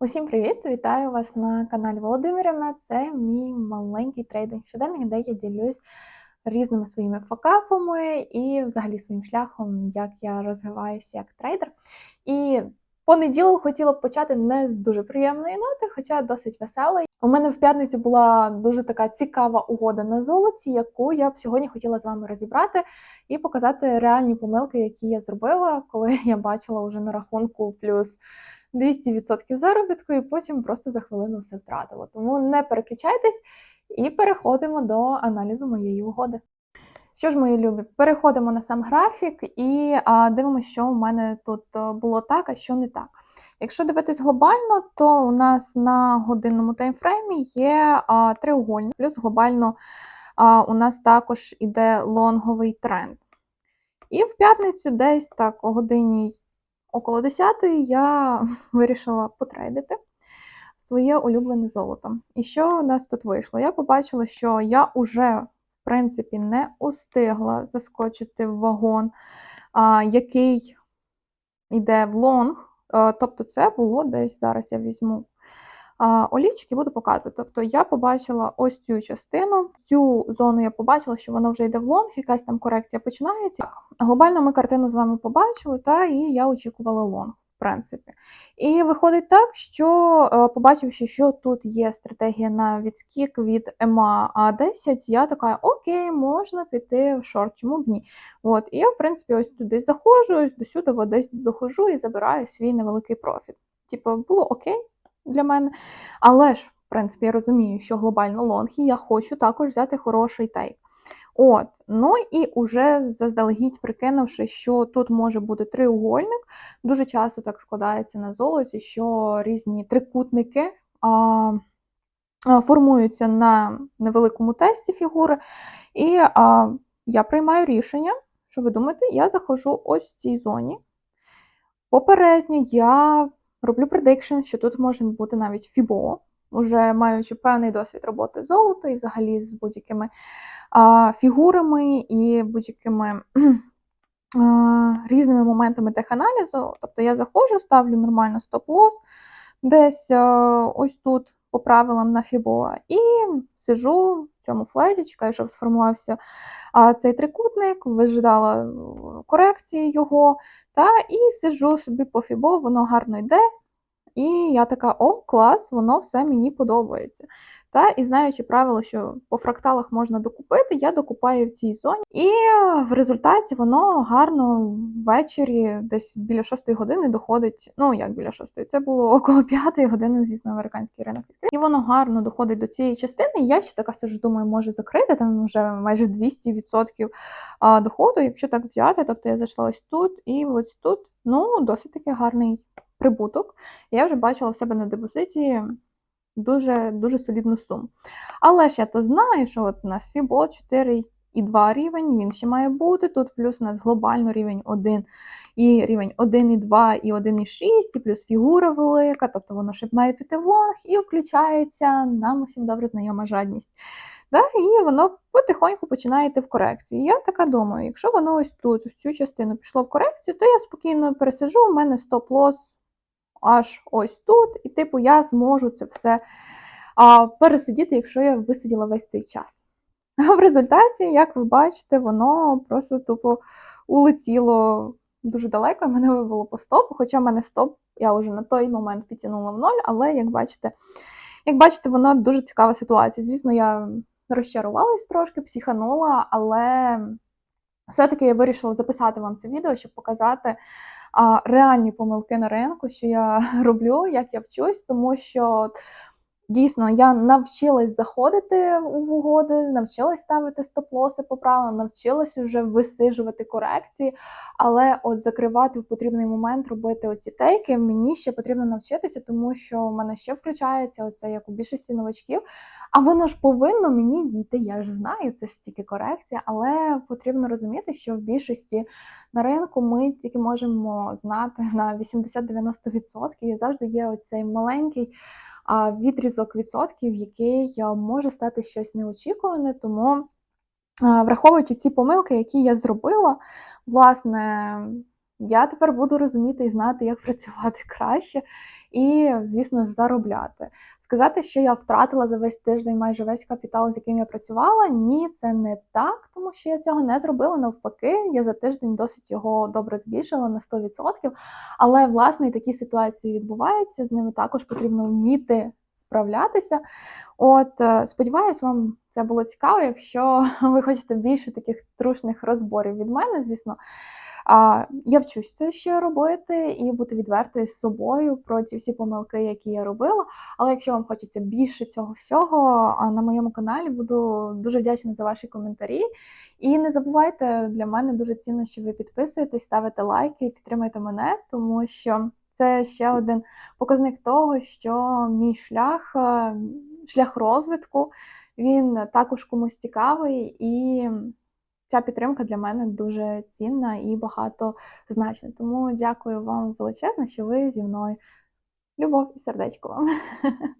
Усім привіт! Вітаю вас на каналі Володимирівна. Це мій маленький трейдинг щоденник, де я ділюсь різними своїми факапами і взагалі своїм шляхом, як я розвиваюся як трейдер. І понеділок хотіла б почати не з дуже приємної ноти, хоча досить веселої. У мене в п'ятницю була дуже така цікава угода на золоті, яку я б сьогодні хотіла з вами розібрати і показати реальні помилки, які я зробила, коли я бачила вже на рахунку плюс. 200% заробітку, і потім просто за хвилину все втратила. Тому не переключайтесь і переходимо до аналізу моєї угоди. Що ж, мої любі, переходимо на сам графік і а, дивимося, що у мене тут е, було так, а що не так. Якщо дивитись глобально, то у нас на годинному таймфреймі є а, треугольник, плюс глобально а, у нас також іде лонговий тренд. І в п'ятницю десь так о годині около 10-ї я вирішила потрейдити своє улюблене золото. І що у нас тут вийшло? Я побачила, що я уже, в принципі, не устигла заскочити в вагон, який йде в лонг. А, тобто, це було десь зараз я візьму. Олічки буду показувати. Тобто я побачила ось цю частину, цю зону я побачила, що воно вже йде в лонг, якась там корекція починається. Так, Глобально ми картину з вами побачили, та і я очікувала лонг, в принципі. І виходить так, що побачивши, що тут є стратегія на відскік від ЕМА А10, я така, окей, можна піти в шорт, чому б ні? От, І я, в принципі, ось туди заходжу, ось до сюди десь доходжу і забираю свій невеликий профіт. Типу, було окей для мене. Але ж, в принципі, я розумію, що глобально лонг, і я хочу також взяти хороший тейк. От, ну і уже заздалегідь прикинувши, що тут може бути триугольник. Дуже часто так складається на золоті, що різні трикутники а, формуються на невеликому тесті фігури. І а, я приймаю рішення, що ви думаєте, я заходжу ось в цій зоні. Попередньо я роблю предикшн, що тут може бути навіть фібо, уже маючи певний досвід роботи з золото і взагалі з будь-якими а, фігурами і будь-якими різними моментами теханалізу. Тобто я заходжу, ставлю нормально стоп-лос, десь ось тут по правилам на фібо, і сижу цьому флеті, чекаю, щоб сформувався цей трикутник, вижидала корекції його, та і сижу собі по фібо, воно гарно йде. І я така, о, клас, воно все мені подобається. Та і знаючи правило, що по фракталах можна докупити, я докупаю в цій зоні. І в результаті воно гарно ввечері, десь біля 6 години доходить. Ну як біля 6, це було около 5 години, звісно, американський ринок відкрив. І воно гарно доходить до цієї частини. Я ще така сижу, думаю, може закрити там вже майже 200% доходу, якщо так взяти. Тобто я зайшла ось тут і ось тут. Ну, досить таки гарний прибуток. Я вже бачила в себе на депозиті дуже дуже солідну суму. Але ж я то знаю, що от у нас FIBO 4,2 рівень, він ще має бути. Тут плюс у нас глобально рівень 1 і рівень 1,2 і 1,6, і плюс фігура велика, тобто воно ще має піти в лонг і включається нам усім добре знайома жадність. Да? І воно потихоньку починає йти в корекцію. Я така думаю, якщо воно ось тут, в цю частину пішло в корекцію, то я спокійно пересижу, у мене стоп-лос аж ось тут, і, типу, я зможу це все а, пересидіти, якщо я висиділа весь цей час. В результаті, як ви бачите, воно просто тупо улетіло дуже далеко, мене вивело по стопу, хоча в мене стоп, я вже на той момент підтягнула в ноль, але як бачите, як бачите, воно дуже цікава ситуація. Звісно, я розчарувалась трошки, психанула, але все-таки я вирішила записати вам це відео, щоб показати реальні помилки на ринку, що я роблю, як я вчусь, тому що дійсно я навчилась заходити в угоди, навчилась ставити стоп-лоси по правилам, навчилась вже висижувати корекції, але от закривати в потрібний момент, робити оці тейки, мені ще потрібно навчитися, тому що в мене ще включається оце, як у більшості новачків. А воно ж повинно мені дійти. Я ж знаю, це ж тільки корекція, але потрібно розуміти, що в більшості на ринку ми тільки можемо знати на 80-90%. І завжди є оцей маленький відрізок відсотків, який може стати щось неочікуване. Тому, враховуючи ці помилки, які я зробила, власне. Я тепер буду розуміти і знати, як працювати краще. і, звісно заробляти. Сказати, що я втратила за весь тиждень майже весь капітал, з яким я працювала, ні, це не так, тому що я цього не зробила. Навпаки, я за тиждень досить його добре збільшила на 100%. Але власне і такі ситуації відбуваються. З ними також потрібно вміти справлятися. От, е, сподіваюсь, вам це було цікаво. Якщо ви хочете більше таких трушних розборів від мене, звісно. А, я вчусь це ще робити і бути відвертою з собою про ці всі помилки, які я робила. Але якщо вам хочеться більше цього всього, на моєму каналі буду дуже вдячна за ваші коментарі. І не забувайте, для мене дуже цінно, що ви підписуєтесь, ставите лайки і підтримуєте мене, тому що це ще один показник того, що мій шлях, шлях розвитку, він також комусь цікавий, і ця підтримка для мене дуже цінна і багатозначна. Тому дякую вам величезно, що ви зі мною. Любов і сердечко вам.